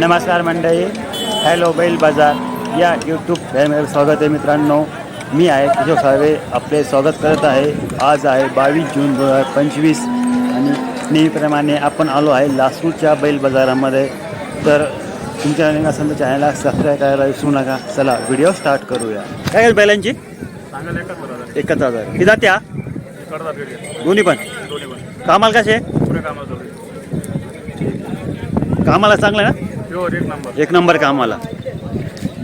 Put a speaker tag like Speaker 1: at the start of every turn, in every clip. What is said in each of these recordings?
Speaker 1: नमस्कार मंडळी. हॅलो बैल बाजार. या यूट्यूब चॅनलमध्ये स्वागत आहे मित्रांनो. मी आहे किशोर साळवे. आपले स्वागत करत आहे. आज आहे बावीस जून दोन हजार पंचवीस आणि नेहमीप्रमाणे आपण आलो आहे लासूरच्या बैल बाजारामध्ये. तर तुमच्या असेल तर चॅनलला सबस्क्राईब करायला विसरू नका. चला व्हिडिओ स्टार्ट करूया. काय बैलांची?
Speaker 2: एकच
Speaker 1: हजार. किती जात्या दोन्ही पण? कामाला कसे?
Speaker 2: कामाला
Speaker 1: चांगलं ना?
Speaker 2: प्युअर एक नंबर.
Speaker 1: एक नंबर कामाला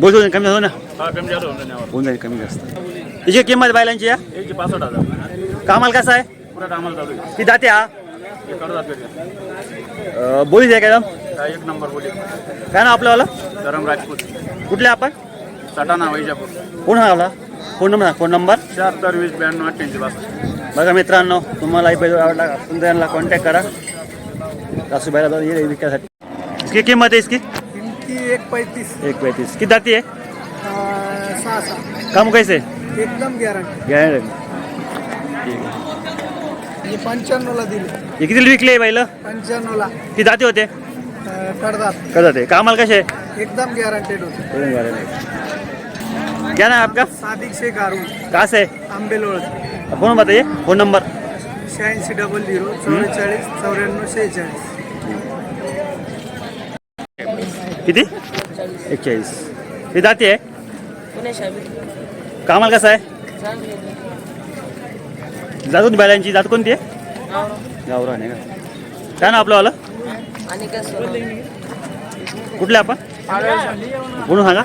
Speaker 1: बोलतो कमी झालं ना?
Speaker 2: हा कमी झालं
Speaker 1: होऊन जाईल कमी जास्त. तिची किंमत बैलांची या?
Speaker 2: एकशे पासष्ट हजार.
Speaker 1: कामाला कसं आहे?
Speaker 2: कामाला चालू आहे.
Speaker 1: ती जाते हा?
Speaker 2: हे
Speaker 1: बोलीच आहे एकदम?
Speaker 2: काय एक नंबर बोली.
Speaker 1: काय ना आपल्याला
Speaker 2: गरम राजपूत.
Speaker 1: कुठले आपण?
Speaker 2: सटाणा वैजापूर.
Speaker 1: कोण आला फोन नंबर फोन नंबर.
Speaker 2: शहात्तर वीस ब्याण्णव अठ्ठ्याऐंशी पासष्ट बैल
Speaker 1: बघा मित्रांनो तुम्हाला बैल आवडला तर यांना कॉन्टॅक्ट करा. सासूबाईला जाऊन येईल विकायसाठी. इसकी किंमत आहे इसकी?
Speaker 3: इनकी एक पैंतीस।
Speaker 1: एक पैतीस। किती जाती आहे
Speaker 3: सहा सहा।
Speaker 1: काम कैसे?
Speaker 3: एकदम गॅरंटी
Speaker 1: गॅरंटी
Speaker 3: हे। पंच्याण्णवला दिले।
Speaker 1: हे किती विकले बैल
Speaker 3: पंच्याण्णवला।
Speaker 1: ती जाते होते?
Speaker 3: अं, कडदात
Speaker 1: कसं जाते कामाला कसे
Speaker 3: एकदम गॅरंटेड होते.
Speaker 1: क्या नाम है आपका?
Speaker 3: सादिक शेख हारून.
Speaker 1: कहाँ से?
Speaker 3: आंबेलोळ
Speaker 1: फोन बताइए. Phone number.
Speaker 3: शहाऐंशी डबल झिरो चौवेचाळीस चौऱ्याण्णव शेहेचाळीस.
Speaker 1: किती? एकचाळीस. ती जाती आहे? कामाला कसं आहे? जात कोणती बैलांची जात कोणती आहे? गावरान आहे का? काय ना आपलं
Speaker 4: कसं
Speaker 1: कुठले आपण? पुन्हा सांगा.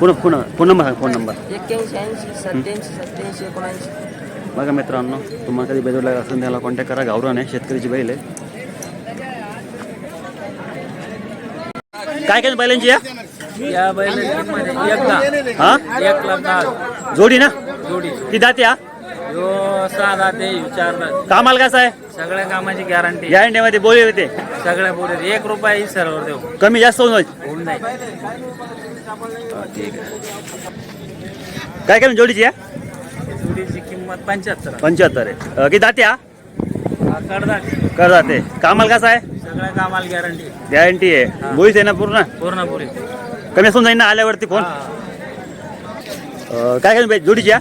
Speaker 1: पुन्हा पुन्हा फोन नंबर सांगा फोन नंबर. बघा मित्रांनो तुम्हाला कधी बैल लागला असेल त्याला कॉन्टॅक्ट करा. गावरान आहे शेतकरीची बैल आहे. काय काय बैलांची या?
Speaker 4: या किंमत एकदा
Speaker 1: हा?
Speaker 4: एक लाख दहा
Speaker 1: जोडी ना?
Speaker 4: जोडी.
Speaker 1: ती हा
Speaker 4: यो? सहा दाते चार दाते.
Speaker 1: कामाला कसं आहे?
Speaker 4: सगळ्या कामाची गॅरंटी
Speaker 1: गॅरंटीमध्ये बोली होते.
Speaker 4: सगळ्या बोलत एक रुपया सर्व देऊ.
Speaker 1: कमी जास्त होऊन जाईल.
Speaker 4: होऊन नाही
Speaker 1: ठीक आहे. काय काय जोडीची या?
Speaker 4: जोडीची किंमत पंच्याहत्तर
Speaker 1: पंच्याहत्तर आहे. अं, किती जाते हा
Speaker 4: हा,
Speaker 1: कर जाते कामाला कसं आहे?
Speaker 4: सगळ्या कामाला गॅरंटी
Speaker 1: गॅरंटी आहे. बोलीच आहे ना पूर्ण?
Speaker 4: पूर्ण पुरी
Speaker 1: कमी असून जाईल ना आल्यावरती फोन अं, काय काय जोडीची या?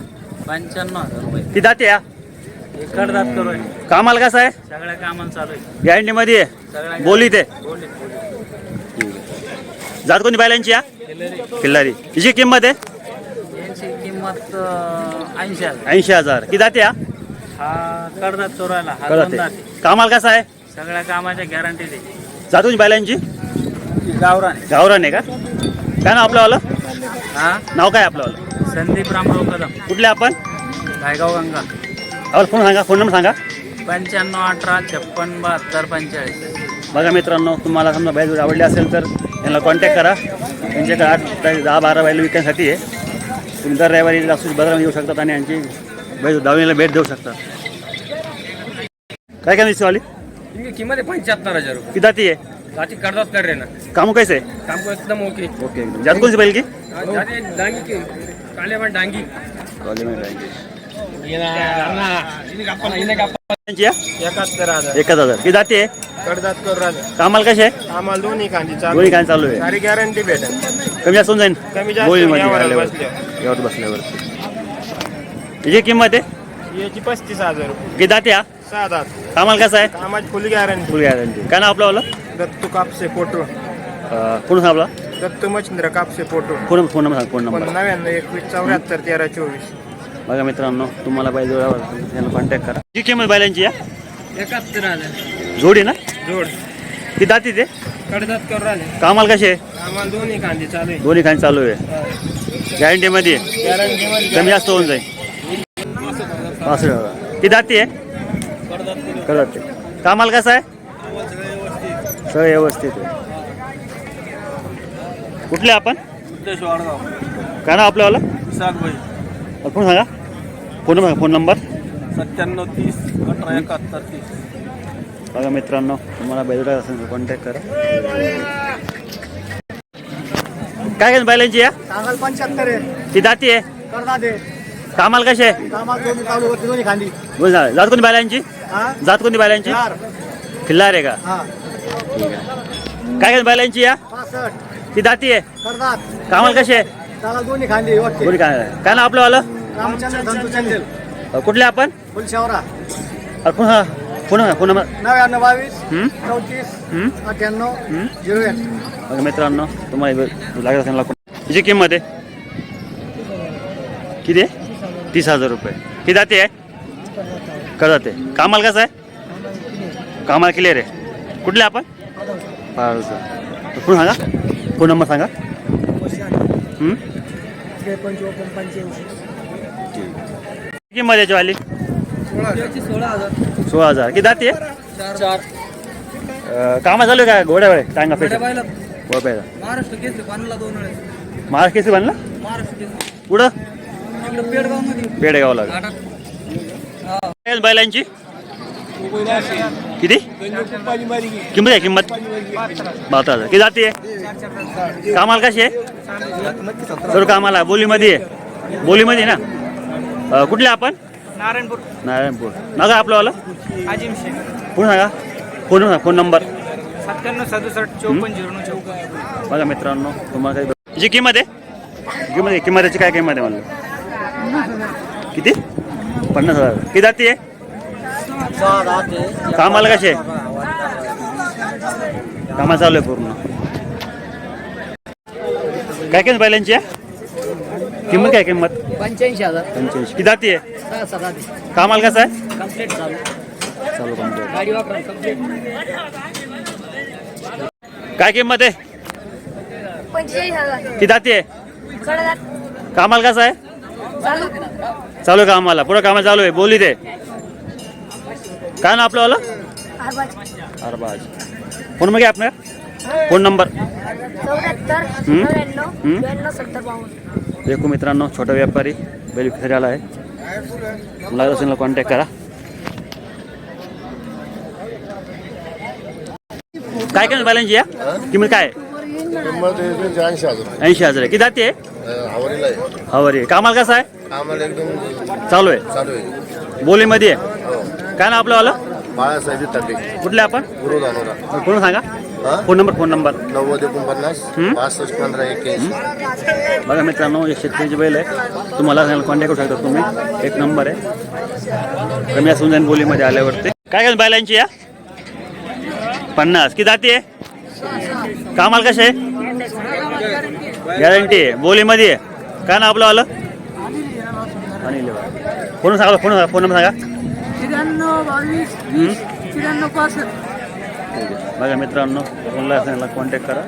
Speaker 4: पंच्याण्णव हजार रुपये.
Speaker 1: ती जाते या?
Speaker 4: करू आहे.
Speaker 1: कामाला कसं आहे?
Speaker 4: सगळ्या कामाला चालू आहे.
Speaker 1: गॅरंटीमध्ये आहे.
Speaker 4: सगळ्या
Speaker 1: बोली ते.
Speaker 4: बोलीत
Speaker 1: जात कोणी बैलांची या? किल्लारी हिची किंमत आहे?
Speaker 4: यांची किंमत ऐंशी हजार.
Speaker 1: ऐंशी हजार. किती जाते या?
Speaker 4: हा चोरायला. हा
Speaker 1: कामाला कसं आहे?
Speaker 4: सगळ्या कामाच्या गॅरंटी दे
Speaker 1: जात बैलांची
Speaker 4: गावरान
Speaker 1: गावरान आहे का? काय नाव आपलं
Speaker 4: हा?
Speaker 1: नाव काय आपलं
Speaker 4: संदीप रामराव कदम.
Speaker 1: कुठले आपण?
Speaker 4: गायगाव गंगा.
Speaker 1: आपला फोन सांगा फोन नंबर सांगा.
Speaker 4: पंच्याण्णव अठरा छप्पन बहात्तर पंचेचाळीस.
Speaker 1: बघा मित्रांनो तुम्हाला समजा बैल आवडली असेल तर यांना कॉन्टॅक्ट करा. त्यांच्याकडे आठ दहा बारा बैल विकण्यासाठी आहे. तुम्ही दर रविवारी लासूस बाजारामध्ये येऊ शकतात आणि यांची बैल दावणीला भेट देऊ शकता. काय काय दिसतो वाली
Speaker 5: इनकी कीमत है पंचहत्तर हजार रुपये.
Speaker 1: किती जाती आहे?
Speaker 5: साथी कर्जत कर रहे ना.
Speaker 1: कामू कैसे
Speaker 5: काम को एकदम ओके.
Speaker 1: ओके एकदम. जात कोणची बैल की?
Speaker 5: डांगी की काले में डांगी.
Speaker 1: त्यांची या
Speaker 3: एकाहत्तर हजार.
Speaker 1: एकच हजार. किती जाती आहे?
Speaker 3: करू राहिले.
Speaker 1: कामाला कसे आहे?
Speaker 3: आम्हाला दोन्ही कांदी चालू
Speaker 1: दोन्ही काय चालू आहे.
Speaker 3: सारी गॅरंटी भेटेल.
Speaker 1: कमी जास्त होऊन जाईल
Speaker 3: कमी जास्त
Speaker 1: बोलीमध्ये
Speaker 3: यावर
Speaker 1: आल्यावरती.
Speaker 3: बसल्यावर.
Speaker 1: यावर याची किंमत आहे?
Speaker 3: याची पस्तीस हजार रुपये.
Speaker 1: किती जाते हा?
Speaker 3: सहा दात.
Speaker 1: कामाला कसं आहे?
Speaker 3: कामाची फुल गॅरंटी
Speaker 1: फुल गॅरंटी काय नाव आपलं वालं
Speaker 3: दत्तू कापसे फोटो
Speaker 1: अं, कोण सांगा आपला
Speaker 3: Dattu Machhindra Kapse photo
Speaker 1: phone phone number सांग फोन नंबर.
Speaker 3: नव्याण्णव एकवीस चौऱ्याहत्तर तेरा चोवीस.
Speaker 1: बघा मित्रांनो तुम्हाला पाहिजे जोडावर त्यांना कॉन्टॅक्ट करा. जी किंमत बैलांची या
Speaker 4: एकाहत्तर हजार.
Speaker 1: जोडी ना?
Speaker 3: जोड.
Speaker 1: ती जाती ते?
Speaker 3: कडदात करू राहिले.
Speaker 1: कामाला कसे? आहे
Speaker 3: आम्हाला दोन्ही कांदी चालू आहे.
Speaker 1: दोन्ही खाणी चालू आहे. गॅरंटीमध्ये आहे.
Speaker 3: गॅरंटी मध्ये.
Speaker 1: कमी जास्त होऊन जाईल. पासष्ट हजार ती जाती आहे? ते कामाला कसं आहे? सगळं व्यवस्थित आहे. कुठले आपण? काय नाव आपलं वाला फोन सांगा? Phone number phone number.
Speaker 5: सत्त्याण्णव तीस अठरा एकाहत्तर तीस.
Speaker 1: बघा मित्रांनो तुम्हाला बैलडा असेल कॉन्टॅक्ट करा. काय काय बैलांची या?
Speaker 3: सांगाल पंच्याहत्तर आहे.
Speaker 1: ती जाती आहे?
Speaker 3: करदात आहे
Speaker 1: कामाला ना, जात कोणती बैलांची
Speaker 3: हा?
Speaker 1: जात कोणती बैलांची
Speaker 3: चार
Speaker 1: खिल्लार आहे का?
Speaker 3: हा.
Speaker 1: ठीक आहे. काय काय बैलांची या? ती दाती आहे? कामाला कशी आहे?
Speaker 3: त्याला दोन्ही
Speaker 1: काय ना आपलं अ, कुठले आपण? पुन्हा पुन्हा पुन्हा
Speaker 3: नव्याण्णव बावीस? चौतीस? अठ्ठ्याण्णव? झिरो एक
Speaker 1: मित्रांनो तुम्हाला लागत असेल हिची किंमत आहे? किती? आहे तीस हजार रुपये. किती जाते आहे का जाते कामाला कसं आहे? कामाला क्लिअर आहे. कुठले आपण? फोन सांगा? फोन नंबर सांगा? किंमत याची वाली
Speaker 3: सोळा हजार.
Speaker 1: किती जाते? कामा चालू आहे का? घोड्या वेळे टांगा गोप्याचा
Speaker 3: महाराष्ट्र केसरी बांधला
Speaker 1: महाराष्ट्र केसरी बांधला? कुठं?
Speaker 3: इकडं पेडगावमध्ये
Speaker 1: पेडेगावला बैलांची? किती? किंमत आहे किंमत? बहात्तर हजार. किती जाते कामाला कशी आहे? सर्व कामाला. बोलीमध्ये आहे. बोलीमध्ये ना? कुठले आपण?
Speaker 3: नारायणपूर.
Speaker 1: नारायणपूर. नका आपलं वाला?
Speaker 3: आजिम शेख.
Speaker 1: फोन सांगा? Phone phone number.
Speaker 3: सत्त्याण्णव सदुसष्ट चौपन्न झिरो नऊ चौपन्न.
Speaker 1: बघा मित्रांनो तुम्हाला काही जी किंमत आहे? किंमत आहे किंमतीची काय किंमत आहे म्हणलं? किती? पन्नास हजार. किती जाती आहे? कामाला कशी आहे कामा चालू आहे पूर्ण. काय किंमत बैलांची आहे? किंमत काय किंमत?
Speaker 3: पंच्याऐंशी हजार.
Speaker 1: पंच्याऐंशी. किती जाती आहे? कामाला कसं आहे?
Speaker 3: कंप्लीट चालू
Speaker 1: काय किंमत आहे? किती जाती आहे?
Speaker 6: कडदात
Speaker 1: कामाला कसं आहे?
Speaker 6: चालू
Speaker 1: आहे कामाला. पुढं कामा चालू आहे. बोली ते. काय ना आपलं अरबाज. फोन मग आपल्या फोन नंबर. देखो मित्रांनो छोटा व्यापारी बैल आला आहे. लागत असेल कॉन्टॅक्ट करा. काय काय बैलांची या? किंमत काय
Speaker 7: किंमत ऐंशी हजार
Speaker 1: ऐंशी हजार आहे. किती जाते
Speaker 7: आवडीला आहे.
Speaker 1: हवरी कामाला कसं आहे?
Speaker 7: आम्हाला एकदम
Speaker 1: चालू आहे.
Speaker 7: चालू आहे.
Speaker 1: बोलीमध्ये आहे.
Speaker 7: हो.
Speaker 1: काय ना आपलं वाला?
Speaker 7: बाळासाहेब तटे
Speaker 1: कुठले आपण?
Speaker 7: गुरु
Speaker 1: कोण सांगा?
Speaker 7: हा?
Speaker 1: Phone number phone number.
Speaker 7: नव्वद एकोणपन्नास
Speaker 1: हं?
Speaker 7: पासष्ट पंधरा एक्क्याऐंशी.
Speaker 1: बघा मित्रांनो हे शेतकरीची बैल आहे. तुम्हाला कॉन्टॅक्ट करू शकता तुम्ही. एक नंबर आहे. कमी असून जाईन बोलीमध्ये आल्यावरती. काय काय बैलांची या पन्नास. किती जाती कामाला कसे? आहे गॅरंटी आहे बोलीमध्ये. काय ना आपलं आलं? अनिल फोन सांगा फोन फोन नंबर सांगा. बघा मित्रांनो असेल कॉन्टॅक्ट करा.